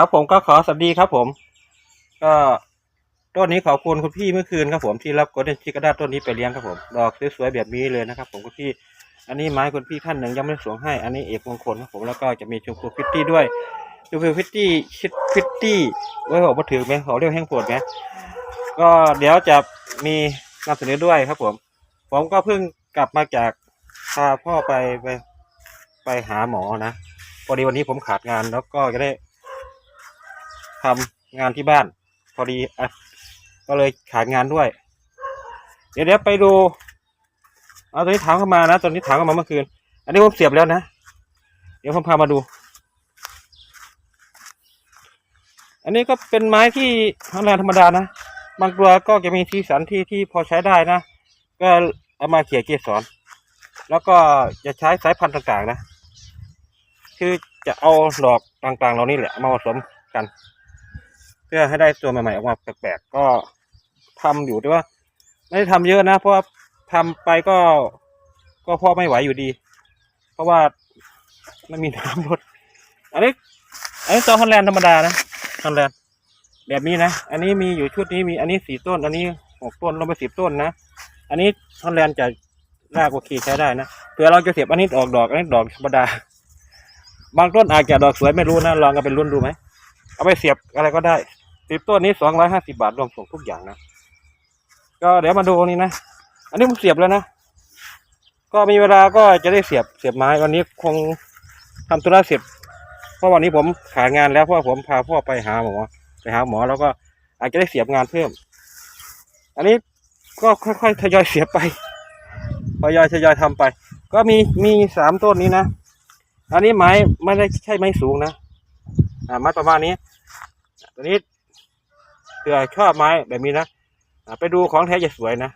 ครับผมก็ขอสวัสดีครับผม ก็ต้นนี้ขอบคุณคุณพี่เมื่อคืนครับผมที่รับกดเดนชิกระดาต้นนี้ไปเลี้ยงครับผมดอกสวยๆแบบนี้เลยนะครับ ผมคุณพี่อันนี้ไม้คุณพี่ท่านหนึ่งยังไม่ได้สวงให้ อันนี้เอกมงคลครับผมแล้วก็จะมีชมพูฟิตตี้ด้วยชมพูฟิตตี้ชิดฟิตตี้ไว้บอกมาถือไหมเขาเรียกแห้งปวดไหมก็เดี๋ยวจะมีนำเสนอด้วยครับผม ผมก็เพิ่งกลับมาจากพาพ่อไปไปไปหาหมอนะพอดีวันนี้ผมขาดงานแล้วก็จะได้ ทำงานที่บ้าน พอดีอะก็เลยขาดงานด้วย เดี๋ยวเดี๋ยวไปดูเอาตัวนี้ถามเข้ามานะตัวนี้ถามเข้ามาเมื่อคืน อันนี้ผมเสียบแล้วนะ เดี๋ยวผมพามาดู อันนี้ก็เป็นไม้ที่ทำงานธรรมดานะ บางตัวก็จะมีสีสันที่ที่พอใช้ได้นะ ก็เอามาเขี่ยเกสร แล้วก็จะใช้สายพันธุ์ต่างๆนะ คือจะเอาดอกต่างๆ เหล่านี้แหละมาผสมกัน เพื่อให้ได้ตัวใหม่ๆออกมาแปลกๆก็ทำอยู่แต่ว่า ไม่ได้ทำเยอะนะ เพราะว่าทำไปก็ก็พอไม่ไหวอยู่ดี เพราะว่าไม่มีน้ำรดอันนี้อันนี้ตัวฮอลแลนด์ธรรมดานะฮอลแลนด์แบบนี้นะ อันนี้มีอยู่ชุดนี้มีอันนี้สี่ต้น อันนี้หกต้นลงไปสิบต้นนะ อันนี้ฮอลแลนด์จะรากโอเคใช้ได้นะเผื่อเราจะเสียบอันนี้ออกดอกอันนี้ดอกธรรมดา บางต้นอาจจะดอกสวยไม่รู้นะลองกันเป็นรุ่นดูไหมเอาไปเสียบอะไรก็ได้ สิบต้นนี้สองร้อยห้าสิบาทรวมส่งทุกอย่างนะ ก็เดี๋ยวมาดูนี้นะ อันนี้ผมเสียบแล้วนะ ก็มีเวลาก็จะได้เสียบเสียบไม้วันนี้คงทำธุระเสร็จ เพราะวันนี้ผมขายงานแล้วเพราะผมพาพ่อไปหาหมอไปหาหมอแล้วก็อาจจะได้เสียบงานเพิ่ม อันนี้ก็ค่อยๆทยอยเสียบไปทยอยทยอยทำไป ก็มีมีสามต้นนี้นะ อันนี้ไม้ไม่ได้ใช่ไม้สูงนะ อ่าไม้ประมาณนี้ ตัวนี้ื่อชอบไม้แบบนี้นะไปดูของแท้จะสวยนะ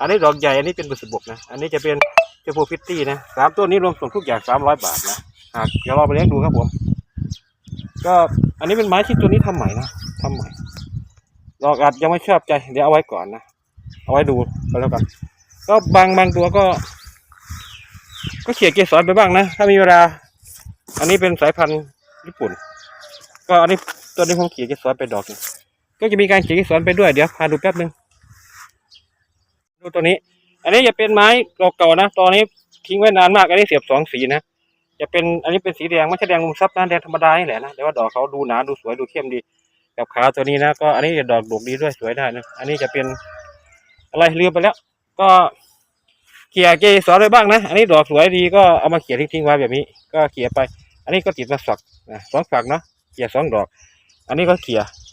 อันนี้ดอกใหญ่ อันนี้เป็นบุษบกนะ อันนี้จะเป็นเจฟูฟิตตี้นะสามตัวนี้รวมส่งทุกอย่างสามร้อยบาทนะหากเดี๋ยวเราไปเลี้ยงดูครับผม ก็อันนี้เป็นไม้ที่ตัวนี้ทำใหม่นะทำใหม่ดอกอาจยังไม่ชอบใจ เดี๋ยวเอาไว้ก่อนนะ เอาไว้ดูก็แล้วกัน ก็บางบางตัวก็ ก็เขี่ยเกสรไปบ้างนะ ถ้ามีเวลา อันนี้เป็นสายพันธุ์ญี่ปุ่น ก็อันนี้ตัวนี้ผมเขี่ยเกสรไปดอกหนึ่ง ก็จะมีการเขี่ยเกสรไปด้วยเดี๋ยวพาดูแป๊บนึง ดูตัวนี้ อันนี้จะเป็นไม้เก่าๆนะตอนนี้ทิ้งไว้นานมากอันนี้เสียบสองสีนะจะเป็นอันนี้เป็นสีแดงไม่ใช่แดงมุมซับนะแดงธรรมดานี่แหละนะแต่ว่าดอกเขาดูหนาดูสวยดูเข้มดีกับขาตัวนี้นะ ก็อันนี้จะดอกดกดีด้วยสวยได้นะอันนี้จะเป็นอะไรลืมไปแล้ว ก็เขี่ยเกสรไปบ้างนะ อันนี้ดอกสวยดีก็เอามาเขี่ยทิ้งๆไว้แบบนี้ ก็เขี่ยไป อันนี้ก็ติดมาฝักนะสองฝักเนาะเขี่ยสองดอก อันนี้ก็เขี่ยเนี่ย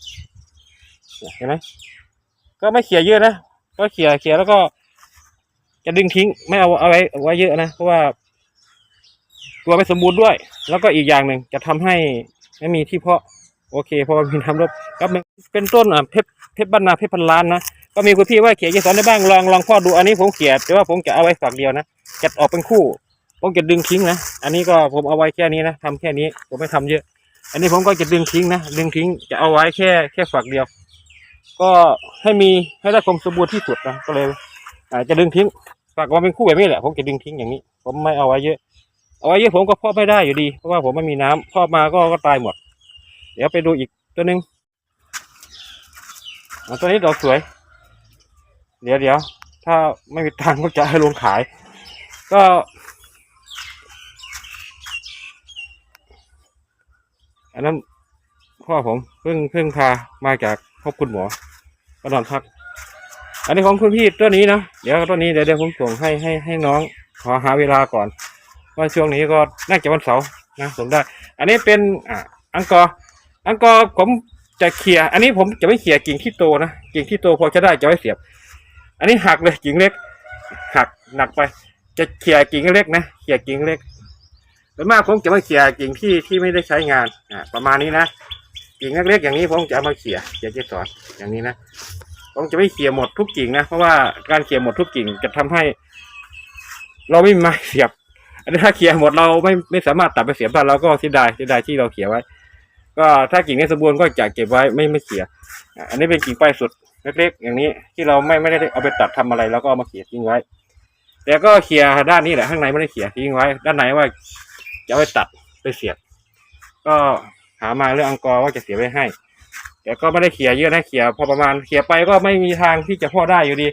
เห็นไหมก็ไม่เขี่ยเยอะนะก็เขี่ยเขี่ยแล้วก็ จะดึงทิ้งไม่เอาเอาไว้เอาไว้เยอะนะเพราะว่า ตัวไม่สมบูรณ์ด้วย แล้วก็อีกอย่างหนึ่งจะทำให้ไม่มีที่เพาะ โอเคพราะว่ามีน้ำรบก็เป็นเป็นต้นอะเพชรเพชรบ้านนาเพชรพันล้านนะก็มีคุณพี่ว่าเขี่ยเกสรได้บ้างลองลองพ่อดูอันนี้ผมเขี่ยแต่ว่าผมจะเอาไว้ฝักเดียวนะจะออกเป็นคู่ผมจะดึงทิ้งนะ อันนี้ก็ผมเอาไว้แค่นี้นะทำแค่นี้ผมไม่ทำเยอะ อันนี้ผมก็จะดึงทิ้งนะ ดึงทิ้งจะเอาไว้แค่แค่ฝักเดียว ก็ให้มีให้ได้ความสมบูรณ์ที่สุดนะก็เลยอาจะดึงทิ้งฝักว่าเป็นคู่แบบนี้แหละผมจะดึงทิ้งอย่างนี้ ผมไม่เอาไว้เยอะ เอาไว้เยอะผมก็เพาะไม่ได้อยู่ดี เพราะว่าผมไม่มีน้ำเพาะมาก็ก็ตายหมด เดี๋ยวไปดูอีกตัวหนึ่งตัวนี้ดอกสวย เดี๋ยวเดี๋ยวถ้าไม่มีตังก็จะให้ลงขาย ก็อันนั้นพ่อผมเพิ่งเพิ่งพามาจากพบคุณหมอ ก็นอนพัก อันนี้ของคุณพี่ตัวนี้นะ เดี๋ยวตัวนี้เดี๋ยวเดี๋ยวผมส่งให้ให้ให้น้อง ขอหาเวลาก่อน ว่าช่วงนี้ก็น่าจะวันเสาร์นะส่งได้ อันนี้เป็นอ่าอังกอร์อังกอร์ผมจะเขี่ยอันนี้ผมจะไม่เขี่ยกิ่งที่โตนะ กิ่งที่โตพอจะได้จะไว้เสียบ อันนี้หักเลยกิ่งเล็ก หักหนักไป จะเขี่ยกิ่งเล็กนะ เขี่ยกิ่งเล็กส่วนมากผมจะไม่เขี่ยกิ่งที่ที่ไม่ได้ใช้งานอ่าประมาณนี้นะ กิ่งเล็กๆอย่างนี้ผมจะเอามาเขี่ยเขี่ยเกสรอย่างนี้นะผมจะไม่เขี่ยหมดทุกกิ่งนะเพราะว่าการเขี่ยหมดทุกกิ่งจะทำให้ เราไม่มีไม้เสียบอันนี้ถ้าเขี่ยหมดเราไม่ไม่สามารถตัดไปเสียบได้เราก็เสียดายเสียดายที่เราเขี่ยไว้ ก็ถ้ากิ่งไม่สมบูรณ์ก็จะเก็บไว้ไม่ไม่เขี่ยอันนี้เป็นกิ่งปลายสุดเล็กๆอย่างนี้ที่เราไม่ไม่ได้เอาไปตัดทำอะไรแล้วก็เอามาเขี่ยทิ้งไว้แต่ก็เขี่ยด้านนี้แหละข้างในไม่ได้เขี่ยทิ้งไว้ ด้านในว่าจะเอาไปตัดไปเสียบก็ หามาเรื่องอังกอร์ว่าจะเสียไว้ให้ แต่ก็ไม่ได้เขี่ยเยอะนะเขี่ยพอประมาณเขี่ยไปก็ไม่มีทางที่จะพ่อได้อยู่ดี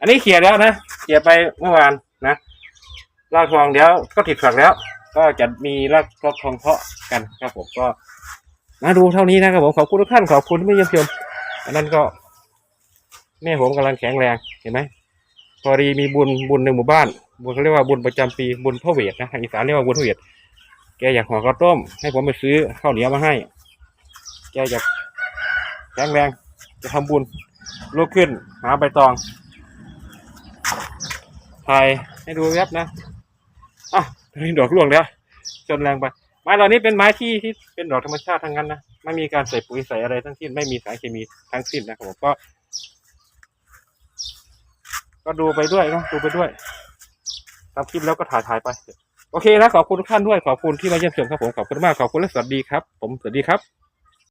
อันนี้เขี่ยแล้วนะเขี่ยไปเมื่อวานนะรากทองเดี๋ยวก็ติดฝักแล้ว ก็จะมีรากรากทองเพาะกันครับผมก็ มาดูเท่านี้นะครับผมขอบคุณทุกท่านขอบคุณที่ไม่เยี่ยมชมอันนั้นก็ แม่ผมกำลังแข็งแรงเห็นไหมพอดีมีบุญบุญในหมู่บ้านบุญเขาเรียกว่าบุญประจำปีบุญพระเวทนะทางอีสานเรียกว่าบุญพระเวท แกอยากห่อข้าวต้ม ให้ผมไปซื้อข้าวเหนียวมาให้ แกอยากแข็งแรงจะทำบุญลุกขึ้น หาใบตองถ่ายให้ดูแวบนะอะนี่ดอกร่วงแล้วจนแรงไปไม้เหล่านี้เป็นไม้ที่ที่เป็นดอกธรรมชาติทั้งนั้นนะไม่มีการใส่ปุ๋ยใส่อะไรทั้งสิ้นไม่มีสารเคมีทั้งสิ้นนะครับผมก็ ก็ดูไปด้วยนะดูไปด้วยทำคลิปแล้วก็ถ่ายถ่ายไป โอเคนะขอบคุณทุกท่านด้วยขอบคุณที่มาเยี่ยมชมครับผมขอบคุณมากขอบคุณและสวัสดีครับ ผมสวัสดีครับ